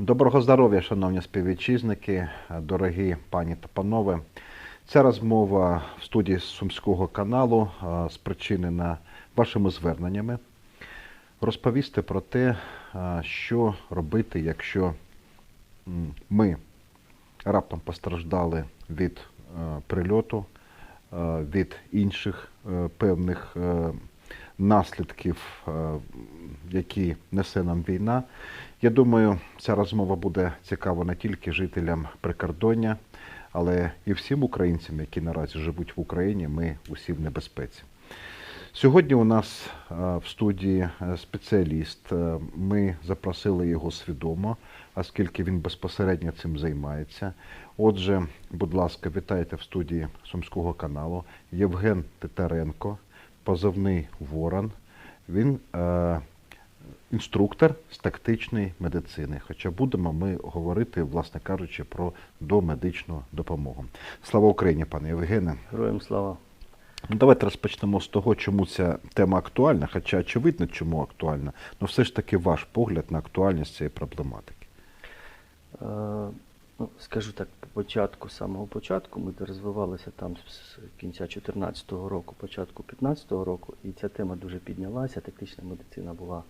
Доброго здоров'я, шановні співвітчизники, дорогі пані та панове. Ця розмова в студії Сумського каналу спричинена вашими зверненнями. Розповісти про те, що робити, якщо ми раптом постраждали від е, прильоту, е, від інших е, певних наслідків, які несе нам війна. Я думаю, ця розмова буде цікава не тільки жителям прикордоння, але і всім українцям, які наразі живуть в Україні. Ми усі в небезпеці. Сьогодні у нас е, в студії е, спеціаліст. Е, Ми запросили його свідомо, оскільки він безпосередньо цим займається. Отже, будь ласка, вітайте в студії Сумського каналу Євген Титаренко, позивний Ворон. Він інструктор з тактичної медицини. Хоча будемо ми говорити, власне кажучи, про домедичну допомогу. Слава Україні, пане Євгене. Героям слава. Ну, давайте розпочнемо з того, чому ця тема актуальна, хоча очевидно, чому актуальна, але все ж таки ваш погляд на актуальність цієї проблематики. Е, ну, скажу так, по початку, з самого початку, ми розвивалися там з кінця 2014 року, початку 2015 року, і ця тема дуже піднялася. Тактична медицина була,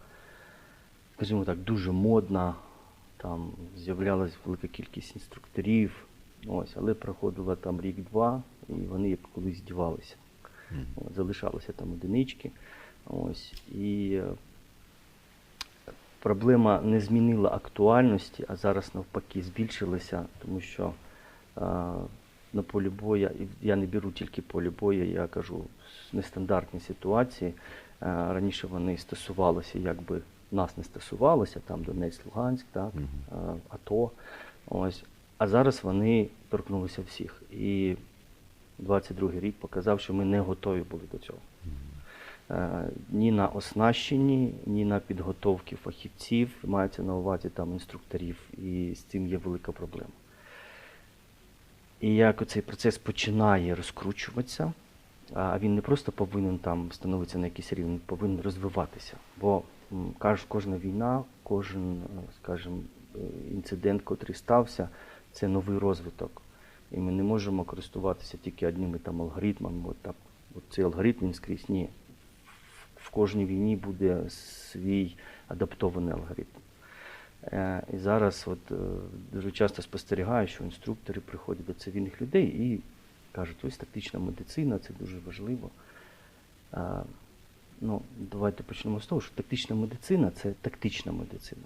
скажімо так, дуже модна. Там з'являлась велика кількість інструкторів. Ось, але проходило там рік-два, і вони як колись здівалися. От, залишалися там одинички. Ось, і е, проблема не змінила актуальності, а зараз навпаки збільшилася, тому що е, на полі бою, я не беру тільки полі бою, я кажу нестандартні ситуації. Е, раніше вони стосувалися, якби нас не стосувалося, там Донецьк, Луганськ, так, е, АТО. Ось. А зараз вони торкнулися всіх. І 22-й рік показав, що ми не готові були до цього. Ні на оснащенні, ні на підготовки фахівців, мається на увазі там інструкторів, і з цим є велика проблема. І як цей процес починає розкручуватися, а він не просто повинен там становитися на якийсь рівень, він повинен розвиватися. Бо кожна війна, кожен, е, скажімо, е, інцидент, котрий стався, це новий розвиток. І ми не можемо користуватися тільки одними там алгоритмами. От так, от цей алгоритм він скрізь ні. В кожній війні буде свій адаптований алгоритм. Е, І зараз от, дуже часто спостерігаю, що інструктори приходять до цивільних людей і кажуть, ось тактична медицина, це дуже важливо. Ну, давайте почнемо з того, що тактична медицина це тактична медицина.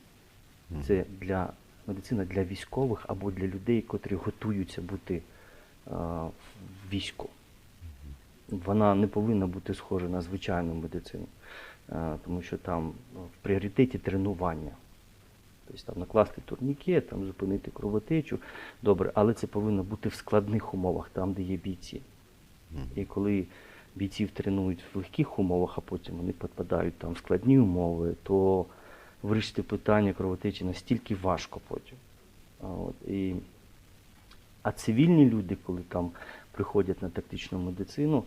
Це для медицина для військових або для людей, котрі готуються бути е, в війську. Вона не повинна бути схожа на звичайну медицину, е, тому що там ну, в пріоритеті тренування. Тобто там накласти турнікет, там зупинити кровотечу, добре, але це повинно бути в складних умовах, там, де є бійці. І коли бійців тренують в легких умовах, а потім вони попадають там в складні умови, то вирішити питання кровотечі настільки важко потім. А, от, і, а цивільні люди, коли там приходять на тактичну медицину,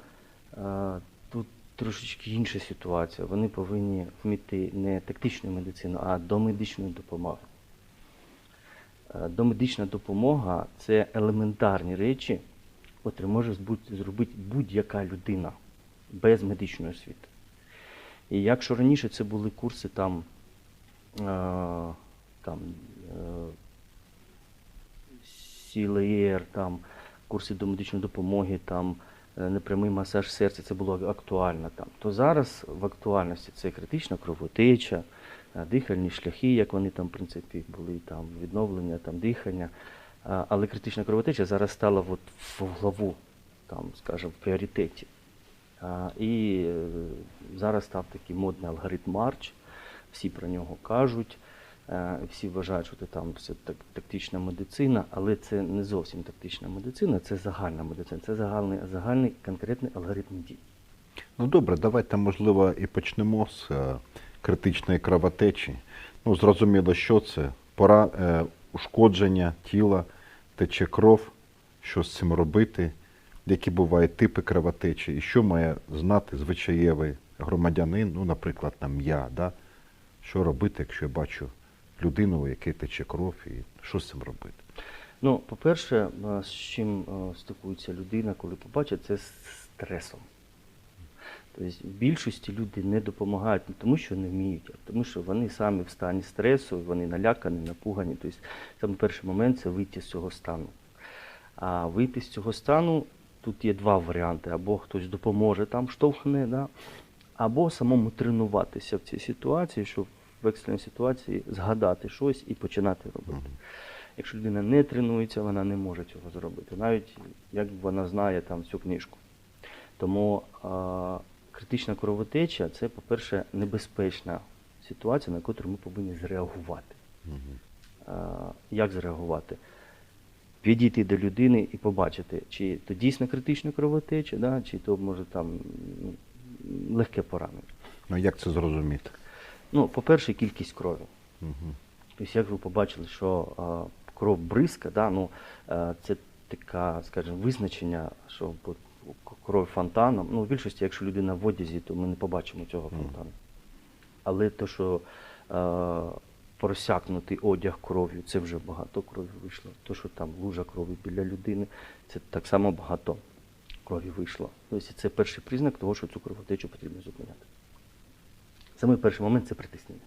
а, тут трошечки інша ситуація. Вони повинні вміти не тактичну медицину, а домедичну допомогу. Домедична допомога це елементарні речі, котрі може зробити будь-яка людина без медичної освіти. І якщо раніше це були курси там, е, там е, CLR, там, курси до медичної допомоги, там, е, непрямий масаж серця, це було актуально там. То зараз в актуальності це критична кровотеча, е, дихальні шляхи, як вони там, в принципі, були, там, відновлення, там, дихання. Але критична кровотеча зараз стала от в главу, там, скажімо, в пріоритеті. І е, зараз став такий модний алгоритм Марч, всі про нього кажуть, всі вважають, що це там все так, тактична медицина, але це не зовсім тактична медицина, це загальна медицина, це загальний, загальний конкретний алгоритм дій. Ну добре, давайте, можливо, і почнемо з е, критичної кровотечі. Ну, зрозуміло, що це. Пора е, ушкодження тіла, тече кров, що з цим робити, які бувають типи кровотечі, і що має знати звичаєвий громадянин, ну, наприклад, там я, да? що робити, якщо я бачу людину, у якій тече кров, і що з цим робити? Ну, по-перше, е, з чим е, стикується людина, коли побачить, це з стресом. Тобто в більшості люди не допомагають не тому, що не вміють, а тому, що вони самі в стані стресу, вони налякані, напугані. Тобто саме перший момент це вийти з цього стану. А вийти з цього стану тут є два варіанти: або хтось допоможе там, штовхне, да? або самому тренуватися в цій ситуації, щоб в екстреній ситуації згадати щось і починати робити. Якщо людина не тренується, вона не може цього зробити, навіть як вона знає там цю книжку. Тому критична кровотеча це, по-перше, небезпечна ситуація, на яку ми повинні зреагувати. А, як зреагувати? Підійти до людини і побачити, чи то дійсно критична кровотеча, да, чи то може там легке поранення. Ну як це зрозуміти? Ну, по-перше, кількість крові. Угу. Тобто, як ви побачили, що а, кров бризка, да, ну, е, це така, скажімо, визначення, що кров фонтаном. Ну, в більшості, якщо людина в одязі, то ми не побачимо цього фонтану. Але то, що е, просякнутий одяг кров'ю, це вже багато крові вийшло. То, що там лужа крові біля людини, це так само багато крові вийшло. Тобто це перший признак того, що цю кровотечу потрібно зупиняти. Саме перший момент це притиснення.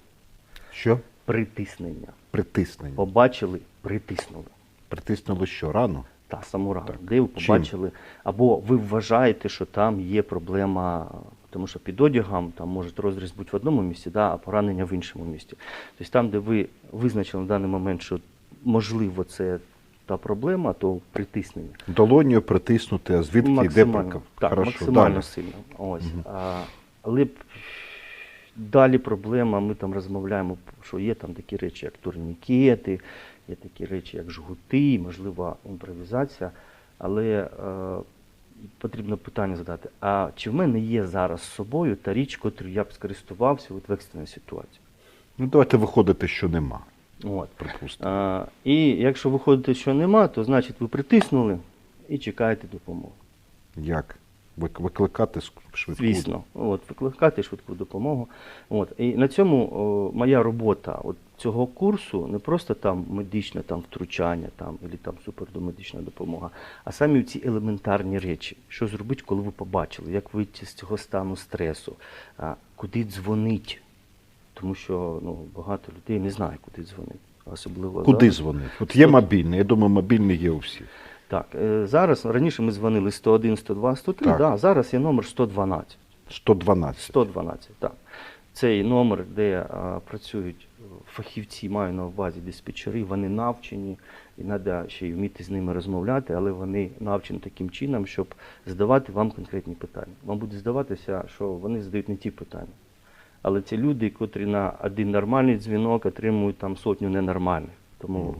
Що? Притиснення. Притиснення. Побачили, притиснули. Притиснули що рано? Та саму рану. Так. Де ви Чим? побачили, або ви вважаєте, що там є проблема, тому що під одягом там може розріз бути в одному місці, да, а поранення в іншому місці. Тобто там, де ви визначили на даний момент, що можливо це та проблема, то притиснення. Долонію притиснути, а звідки йде максимально, прикав? так, Хорошо, максимально далі. сильно. Ось. Мгм. А, але далі проблема, ми там розмовляємо, що є там такі речі, як турнікети, є такі речі, як жгути, можливо, імпровізація. Але е, потрібно питання задати: а чи в мене є зараз з собою та річ, котру я б скористувався от в екстреній ситуації? Ну давайте виходити, що нема, От. припустимо. А, і якщо виходите, що нема, то значить ви притиснули і чекаєте допомоги. Як? Вик- Викликати швидку? Звісно, от, викликати швидку допомогу. От. І на цьому о, моя робота от, цього курсу не просто там медичне там, втручання там, або там супердомедична допомога, а самі ці елементарні речі. Що зробити, коли ви побачили, як вийти з цього стану стресу, а, куди дзвонить. Тому що ну, багато людей не знає, куди дзвонити. Особливо Куди зараз. дзвонити? От є мобільний, я думаю, мобільний є у всіх. Так, е, зараз раніше ми дзвонили 101, 102, 103, Так. да, зараз є номер 112. 112. 112, так. Цей номер, де а, працюють е, фахівці, маю на увазі диспетчери, вони навчені, і треба ще й вміти з ними розмовляти, але вони навчені таким чином, щоб задавати вам конкретні питання. Вам буде здаватися, що вони задають не ті питання. Але це люди, котрі на один нормальний дзвінок отримують там сотню ненормальних. Тому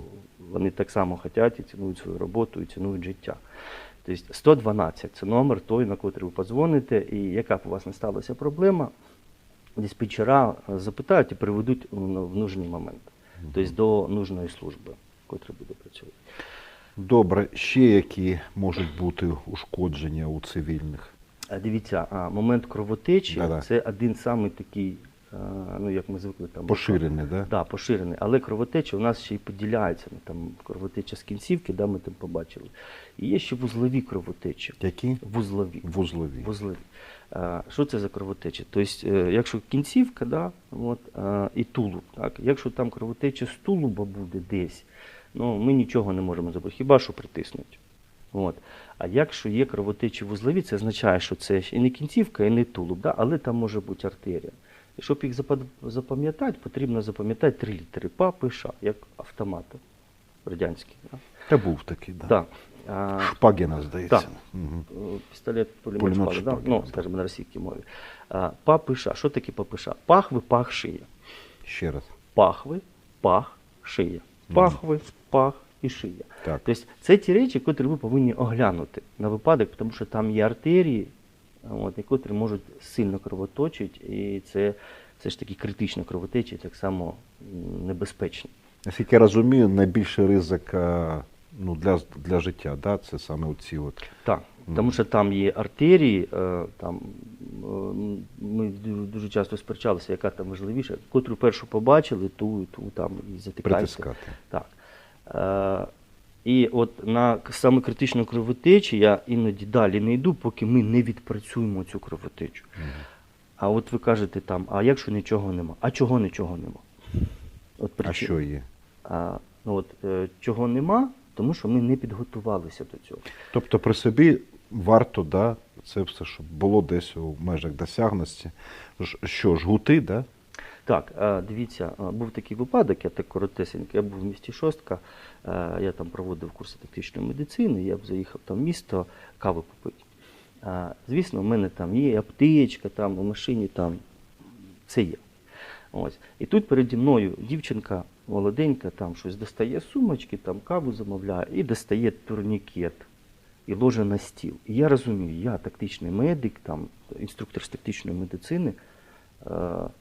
вони так само хочуть і цінують свою роботу, і цінують життя. Тобто 112 це номер той, на котрий ви подзвоните, і яка б у вас не сталася проблема, диспетчера запитають і приведуть в нужний момент, тобто до нужної служби, котра буде працювати. Добре, ще які можуть бути ушкодження у цивільних? Дивіться, а, момент кровотечі Да-да. це один самий такий, ну як ми звикли там. Поширений, да? Да, поширений. Але кровотеча у нас ще й поділяється. Ну, там кровотеча з кінцівки, да, ми там побачили. І є ще вузлові кровотечі. Які? Вузлові. Вузлові. Вузлові. А, Що це за кровотеча? Тобто, е, якщо кінцівка, да, от, а, і тулуб, так, якщо там кровотеча з тулуба буде десь, ну, ми нічого не можемо зробити, хіба що притиснуть. От. А якщо є кровотечі вузлові, це означає, що це і не кінцівка, і не тулуб, да, але там може бути артерія. І щоб їх запам'ятати, потрібно запам'ятати три літери ПА, ПШ, як автомат радянський. Да? Та був такий, да. Да. Шпагіна, здається. Так. Мгм. Е, пістолет пулемет Пулемет шпага, да? Ну, скажімо, на російській мові. А, папиша. Що таке папиша? Пахви, пах, шия. Ще раз. Пахви, пах, шия. Пахви, пах і шия. Так. Тобто це ті речі, котрі ви повинні оглянути на випадок, тому що там є артерії, от, і котрі можуть сильно кровоточити, і це все ж таки критична кровотеча, так само м, небезпечно. Наскільки я розумію, найбільший ризик ну, для, для життя, да? це саме оці от. Так, Тому що там є артерії, е, там е, ми дуже часто сперечалися, яка там важливіша. Котру першу побачили, ту, ту там і затикається. Притискати. Так. І от на саме критичну кровотечу я іноді далі не йду, поки ми не відпрацюємо цю кровотечу. А от ви кажете там, а якщо нічого нема? А чого нічого нема? От А що є? А, ну от, е, чого нема, тому що ми не підготувалися до цього. Тобто при собі варто, да, це все, щоб було десь у межах досягності. Ж- Що, жгути, да? Так, е, дивіться, е, був такий випадок, я так коротесенько, я був в місті Шостка, е, я там проводив курси тактичної медицини, я б заїхав там в місто кави попити. Звісно, в мене там є аптечка, там у машині там все є. Ось. І тут переді мною дівчинка молоденька, там щось достає сумочки, там каву замовляє і достає турнікет і ложе на стіл. І я розумію, я тактичний медик, там, інструктор з тактичної медицини. Е,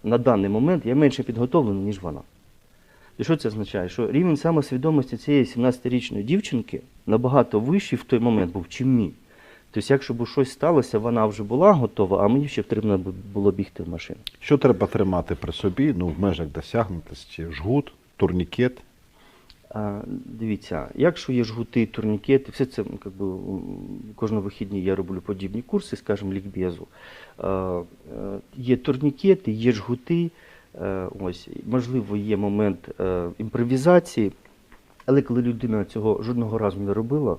на даний момент я менше підготовлений, ніж вона. І що це означає? Що рівень самосвідомості цієї 17-річної дівчинки набагато вищий в той момент був, чим мій. Тобто, якщо б щось сталося, вона вже була готова, а мені ще потрібно було бігти в машину. Що треба тримати при собі, ну, в межах досягнутості? Жгут, турнікет. Дивіться, якщо є жгути, турнікети, все це ну, би, кожного вихідні я роблю подібні курси, скажімо, лікбезу. Е, є турнікети, є жгути, е, ось, можливо, є момент е, імпровізації, але коли людина цього жодного разу не робила,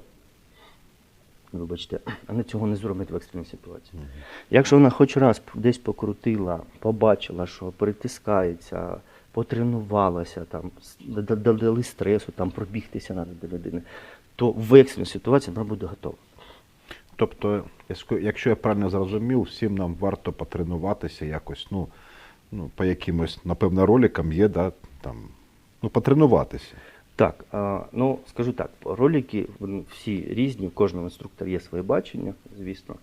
вибачте, вона цього не зробить в екстреній ситуації. Якщо вона хоч раз десь покрутила, побачила, що перетискається, потренувалася, там, с- д- д- дали стресу, там, пробігтися треба до людини, то в екстреній ситуації вона буде готова. Тобто, якщо- я правильно зрозумів, всім нам варто потренуватися якось, ну, ну по якимось, напевно, роликам є, да, там, ну, потренуватися. Так, ну скажу так, ролики всі різні, у кожного інструктора є своє бачення, звісно.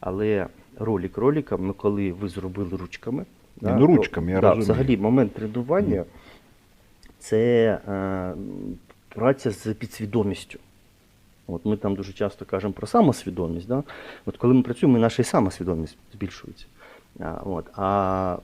Але ролик роликом, ну коли ви зробили ручками. Ні, ну, ручками, я да, розумію. Взагалі, момент тренування це е, праця з підсвідомістю. От ми там дуже часто кажемо про самосвідомість. Да? От коли ми працюємо, наша і самосвідомість збільшується. А, от. а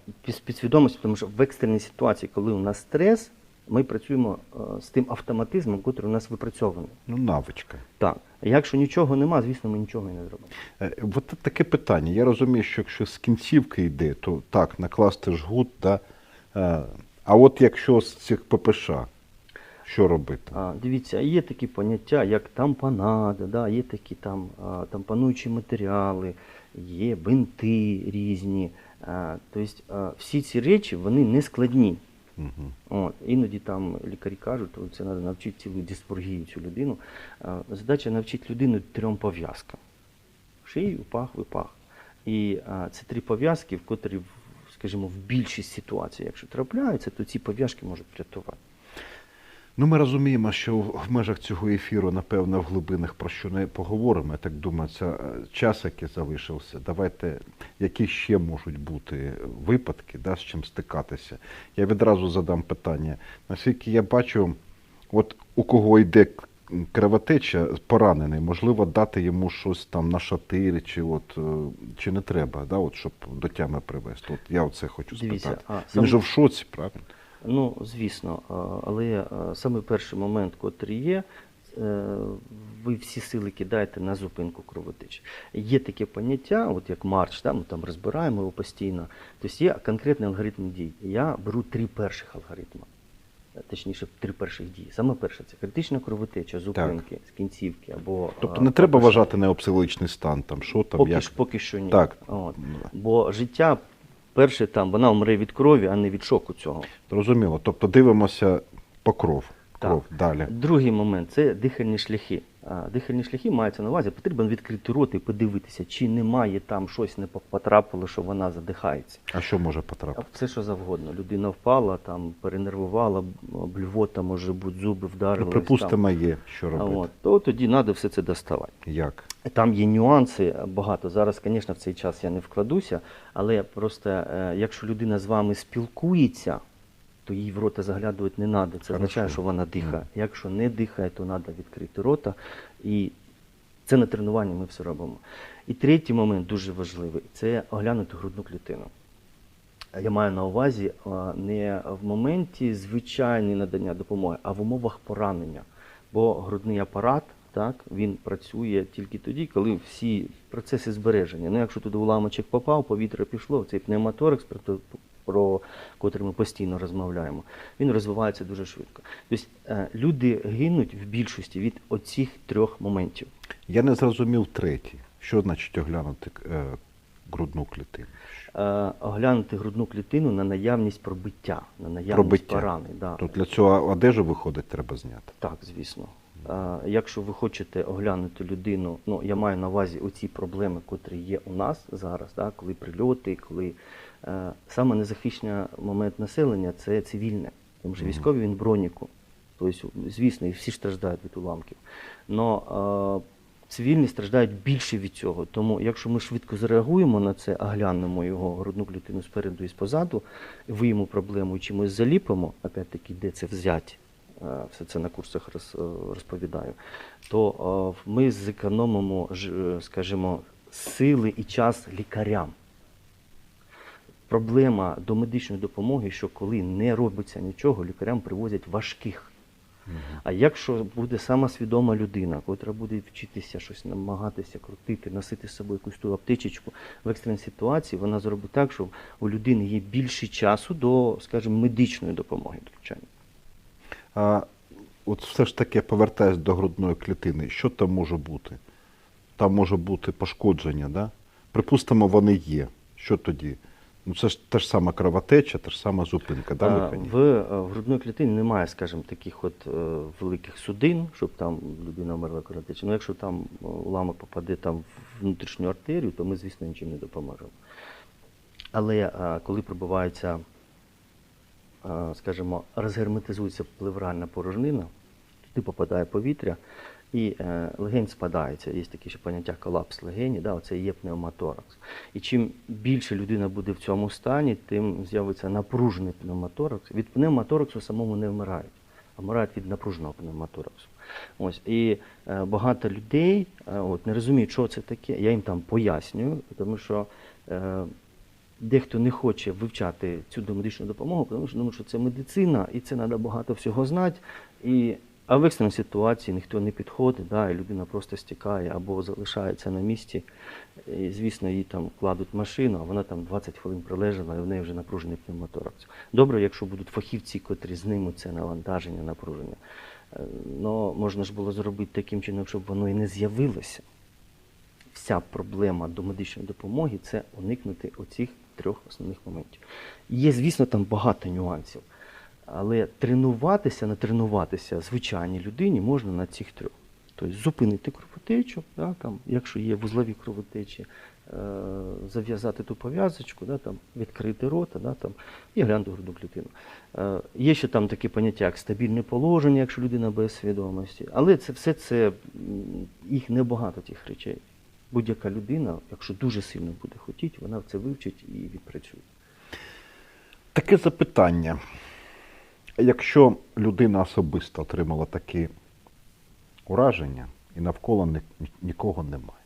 підсвідомість, тому що в екстреній ситуації, коли у нас стрес, ми працюємо е, з тим автоматизмом, який у нас випрацьований. Ну, навичка. Так. Якщо нічого нема, звісно, ми нічого і не зробимо. Е, От таке питання. Я розумію, що якщо з кінцівки йде, то так, накласти жгут, да, е, а от якщо з цих ППШ, що робити? А, дивіться, є такі поняття, як тампонада, да, є такі там а, тампонуючі матеріали, є бинти різні. А, тобто всі ці речі вони не складні. Угу. От, іноді там лікарі кажуть, що це треба навчити цілу диспоргію цю людину. Задача навчити людину трьом пов'язкам: шию, пах, випах. І це три пов'язки, в котрі, скажімо, в більшість ситуацій, якщо трапляються, то ці пов'язки можуть врятувати. Ну, ми розуміємо, що в межах цього ефіру, напевно, в глибинах про що не поговоримо. Я так думаю, це е, час, який залишився. Давайте, які ще можуть бути випадки, да, з чим стикатися. Я відразу задам питання. Наскільки я бачу, от у кого йде кровотеча, поранений, можливо, дати йому щось там на шатирі, чи от е, чи не треба, да, от, щоб до тями привести. От я оце хочу Дивіться, спитати. а, Він сам- же в шоці, правильно? Ну, звісно, але саме перший момент, котрий є, е, ви всі сили кидаєте на зупинку кровотечі. Є таке поняття, от як марш, да, ми там розбираємо його постійно. Тобто є конкретний алгоритм дій. Я беру три перших алгоритми. Точніше, три перших дії. Саме перше це критична кровотеча, зупинки з кінцівки або Тобто не треба вважати необсиличний стан, там що там, Поки, як. ж, поки що ні. Так. От. Бо життя перше там, вона вмре від крові, а не від шоку цього. Зрозуміло. Тобто дивимося по кров. Кров далі. Другий момент це дихальні шляхи. Дихальні шляхи мається на увазі, потрібно відкрити рот і подивитися, чи немає там щось не потрапило, що вона задихається. А що може потрапити? Все, що завгодно. Людина впала, там перенервувала, блювота, може бути, зуби вдарили. Ну, припустимо, є, що робити. От, то тоді треба все це доставати. Як? Там є нюанси багато. Зараз, звісно, в цей час я не вкладуся, але просто е, якщо людина з вами спілкується, то їй в рота заглядувати не треба. Це Хорошо. означає, що вона дихає. Якщо не дихає, то треба відкрити рота і Це на тренуванні ми все робимо. І третій момент дуже важливий це оглянути грудну клітину. Я маю на увазі не в моменті звичайної надання допомоги, а в умовах поранення. Бо грудний апарат так, він працює тільки тоді, коли всі процеси збереження. Ну, якщо туди уламочок попав, повітря пішло, цей пневмоторакс, про, то- котрий ми постійно розмовляємо, він розвивається дуже швидко. Тобто е, люди гинуть в більшості від оцих трьох моментів. Я не зрозумів третій. Що значить оглянути е, грудну клітину? Е, оглянути грудну клітину на наявність пробиття, на наявність Пробиття. порани. Да. Тут для цього одежу виходить, треба зняти. Так, звісно. Якщо ви хочете оглянути людину, ну я маю на увазі оці проблеми, котрі є у нас зараз, да, коли прильоти, коли саме незахищений момент населення це цивільне. Тому що Мгм. військовий він броніку. Тобто, звісно, і всі страждають від уламків. Но е, цивільні страждають більше від цього. Тому, якщо ми швидко зреагуємо на це, оглянемо його грудну клітину спереду і спозаду, виємо проблему і чимось заліпимо, опять-таки, де це взяти, е, все це на курсах е, розповідаю, то е, ми зекономимо, е, скажімо, сили і час лікарям. Проблема до медичної допомоги, що коли не робиться нічого, лікарям привозять важких. А якщо буде сама свідома людина, котра буде вчитися щось намагатися крутити, носити з собою якусь ту аптечечку в екстреній ситуації, вона зробить так, що у людини є більше часу до, скажімо, медичної допомоги втручання. А от все ж таки повертаюсь до грудної клітини. Що там може бути? Там може бути пошкодження, да? Припустимо, вони є. Що тоді? Ну це ж та ж сама кровотеча, та ж сама зупинка, да, А, в, е, в грудної клітині немає, скажімо, таких от е, великих судин, щоб там людина вмерла кровотечі. Ну, якщо там е, уламок попаде там в внутрішню артерію, то ми, звісно, нічим не допоможемо. Але е, коли пробивається, е, скажімо, розгерметизується плевральна порожнина, туди попадає повітря, і е, легень спадається. Є таке ще поняття колапс легені, да, оце і є пневмоторакс. І чим більше людина буде в цьому стані, тим з'явиться напружений пневмоторакс. Від пневмотораксу самому не вмирають, а вмирають від напруженого пневмотораксу. Ось. І е, багато людей е, от, не розуміють, що це таке. Я їм там пояснюю, тому що дехто не хоче вивчати цю домедичну допомогу, тому що думає, що це медицина, і це треба багато всього знати. І, а в екстреній ситуації ніхто не підходить, да, і людина просто стікає або залишається на місці. І, звісно, їй там кладуть машину, а вона там 20 хвилин прилежала, і в неї вже напружений пневмоторакс. Добре, якщо будуть фахівці, котрі знімуть це навантаження, напруження. Е, Но можна ж було зробити таким чином, щоб воно і не з'явилося вся проблема до медичної допомоги це уникнути оцих трьох основних моментів. Є, звісно, там багато нюансів, але тренуватися, натренуватися звичайній людині можна на цих трьох. Тобто зупинити кровотечу, да, там, якщо є вузлові кровотечі, е, зав'язати ту пов'язочку, да, там, відкрити рота да, там, і глянути грудну клітину. Е, є ще там таке поняття, як стабільне положення, якщо людина без свідомості. Але це все це їх небагато тих речей. Будь-яка людина, якщо дуже сильно буде хотіти, вона це вивчить і відпрацює. Таке запитання. Якщо людина особисто отримала такі ураження і навколо ні- ні- нікого немає.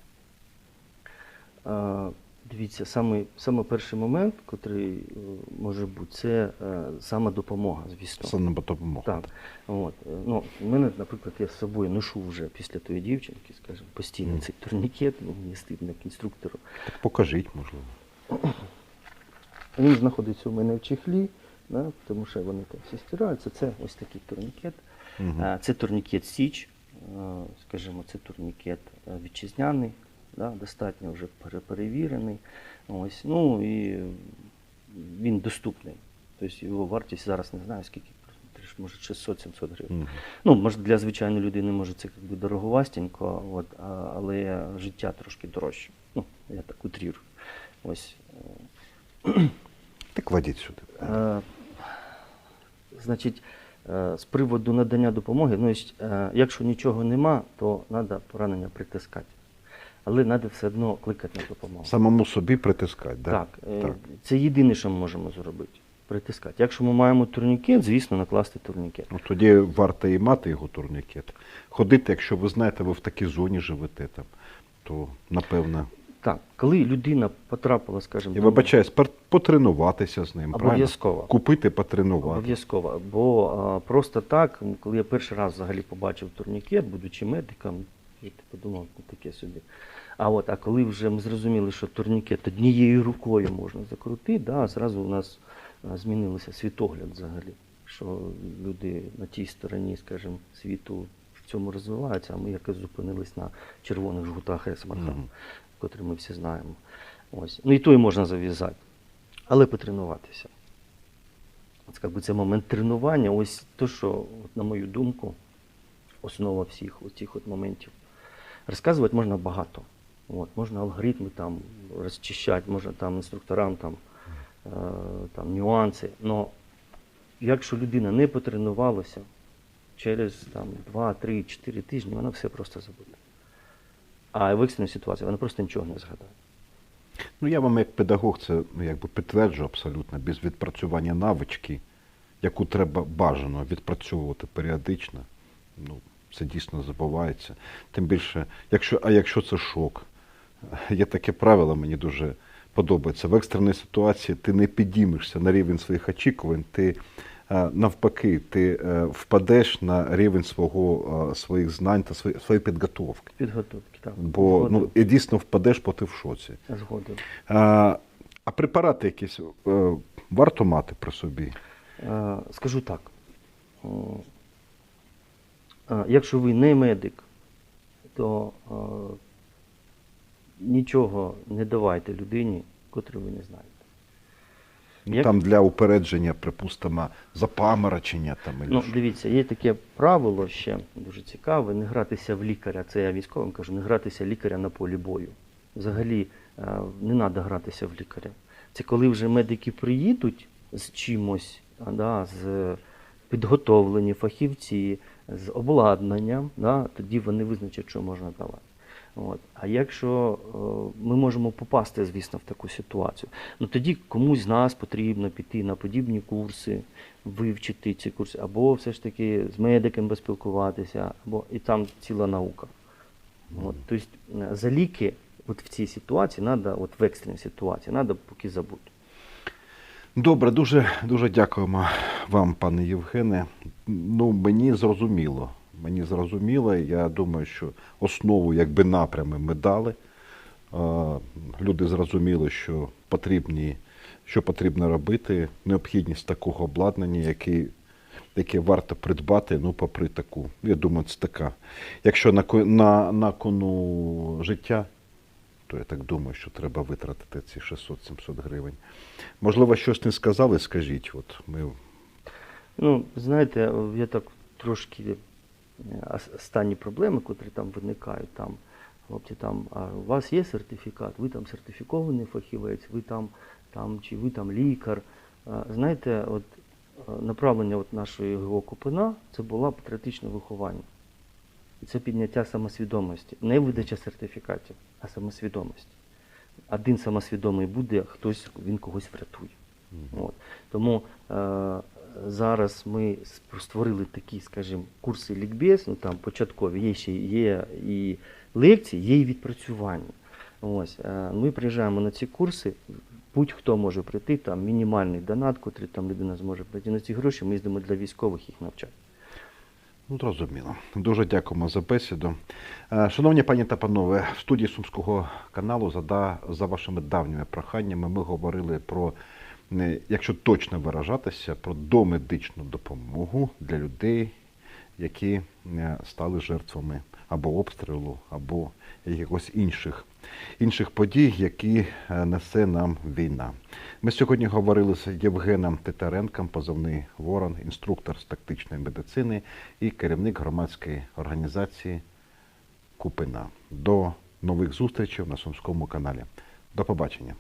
Е, Дивіться, саме, саме перший момент, який може бути, це е, саме допомога, звісно. Не допомога. Так. От. е, Ну, у мене, наприклад, я з собою ношу вже після тої дівчинки, скажімо, постійно Мгм. цей турнікет, ну, мені стидно як інструктору. Так покажіть, можливо. Він знаходиться у мене в чехлі, да, тому що вони там всі стираються. Це ось такий турнікет. Е, Це турнікет Січ, скажімо, це турнікет вітчизняний, да, достатньо вже пере- перевірений. Ось, ну і він доступний. Тобто його вартість зараз не знаю скільки, може 600-700 гривень. Мгм. Ну, може, для звичайної людини може це якби дороговастенько, от, а, але життя трошки дорожче. Ну, я так утрірую. Ось. Так кладіть сюди. Е, Значить, е, з приводу надання допомоги, ну, е, якщо нічого нема, то треба поранення притискати. Але треба все одно кликати на допомогу. Самому собі притискати, да? Так, е, це єдине, що ми можемо зробити. притискати. Якщо ми маємо турнікет, звісно, накласти турнікет. Ну, тоді варто і мати його турнікет. Ходити, якщо ви знаєте, ви в такій зоні живете там, то напевно. Так, коли людина потрапила, скажімо, Я вибачаюсь, пар- потренуватися з ним. правильно? Обов'язково. Купити, потренувати. Обов'язково. Бо а, просто так, м, коли я перший раз взагалі побачив турнікет, будучи медиком, я типу подумав, ну таке собі. А от, а коли вже ми зрозуміли, що турнікет однією рукою можна закрутити, да, зразу у нас а, змінився світогляд взагалі. Що люди на тій стороні, скажімо, світу в цьому розвиваються, а ми якось зупинились на червоних жгутах Есмарха, Мгм. Котрі ми всі знаємо. Ось. Ну і то і можна зав'язати, але потренуватися. От, как це момент тренування, ось то, що, на мою думку, основа всіх цих от моментів. Розказувати можна багато. От, можна алгоритми там розчищати, можна там інструкторам там, е, там нюанси. Но якщо людина не потренувалася, через там, 2, 3, 4 тижні вона все просто забуде. А в екстреній ситуації вона просто нічого не згадає. Ну, я вам як педагог це ну, якби підтверджу абсолютно, без відпрацювання навички, яку треба бажано відпрацьовувати періодично. Ну, це дійсно забувається. Тим більше, якщо, а якщо це шок, є таке правило, мені дуже подобається. В екстреній ситуації ти не підіймешся на рівень своїх очікувань, ти навпаки, ти е, впадеш на рівень свого, е, своїх знань та своєї, підготовки. Підготовки, так. Бо ну, і дійсно впадеш, бо ти в шоці. Згоден. А, а препарати якісь е, варто мати при собі? Е, Скажу так. Е, Якщо ви не медик, то е, нічого не давайте людині, котру ви не знаєте. Як- Там для упередження, припустимо, запаморочення там. Ну, що. дивіться, є таке правило ще дуже цікаве, не гратися в лікаря. Це я військовим кажу, не гратися лікаря на полі бою. Взагалі е, не треба гратися в лікаря. Це коли вже медики приїдуть з чимось, да, з підготовлені фахівці, з обладнанням, да, тоді вони визначать, що можна давати. От. А якщо е, ми можемо попасти, звісно, в таку ситуацію, ну тоді комусь з нас потрібно піти на подібні курси, вивчити ці курси, або все ж таки з медиком поспілкуватися, або і там ціла наука. От, тобто е, за ліки от в цій ситуації треба, от в екстреній ситуації, треба поки забути. Добре, дуже, дуже дякуємо вам, пане Євгене. Ну, мені зрозуміло. Мені зрозуміло, я думаю, що основу, якби напрями ми дали. Люди зрозуміли, що потрібні, що потрібно робити, необхідність такого обладнання, яке, яке варто придбати, ну, попри таку. Я думаю, це така. Якщо на, на, на кону життя, то я так думаю, що треба витратити ці 600-700 гривень. Можливо, щось не сказали, скажіть. От ми Ну, знаєте, я так трошки останні проблеми, котрі там виникають, там, хлопці, там, а у вас є сертифікат, ви там сертифікований фахівець, ви там, там чи ви там лікар. Знаєте, от е, направлення от нашої ГО Купина це було патріотичне виховання. І це підняття самосвідомості. Не видача сертифікатів, а самосвідомості. Один самосвідомий буде, хтось він когось врятує. От. Тому е, зараз ми створили такі, скажімо, курси лікбез, ну там початкові, є ще є і лекції, є і відпрацювання. Ось, е, ми приїжджаємо на ці курси, будь-хто може прийти, там мінімальний донат, котрий там людина зможе прийти на ці гроші, ми їздимо для військових їх навчати. Ну, зрозуміло. Дуже дякуємо за бесіду. Е, Шановні пані та панове, в студії Сумського каналу за, за вашими давніми проханнями ми говорили про, якщо точно виражатися, про домедичну допомогу для людей, які е, стали жертвами або обстрілу, або якихось інших, інших подій, які е, несе нам війна. Ми сьогодні говорили з Євгеном Титаренком, позивний Ворон, інструктор з тактичної медицини і керівник громадської організації Купина. До нових зустрічей на Сумському каналі. До побачення.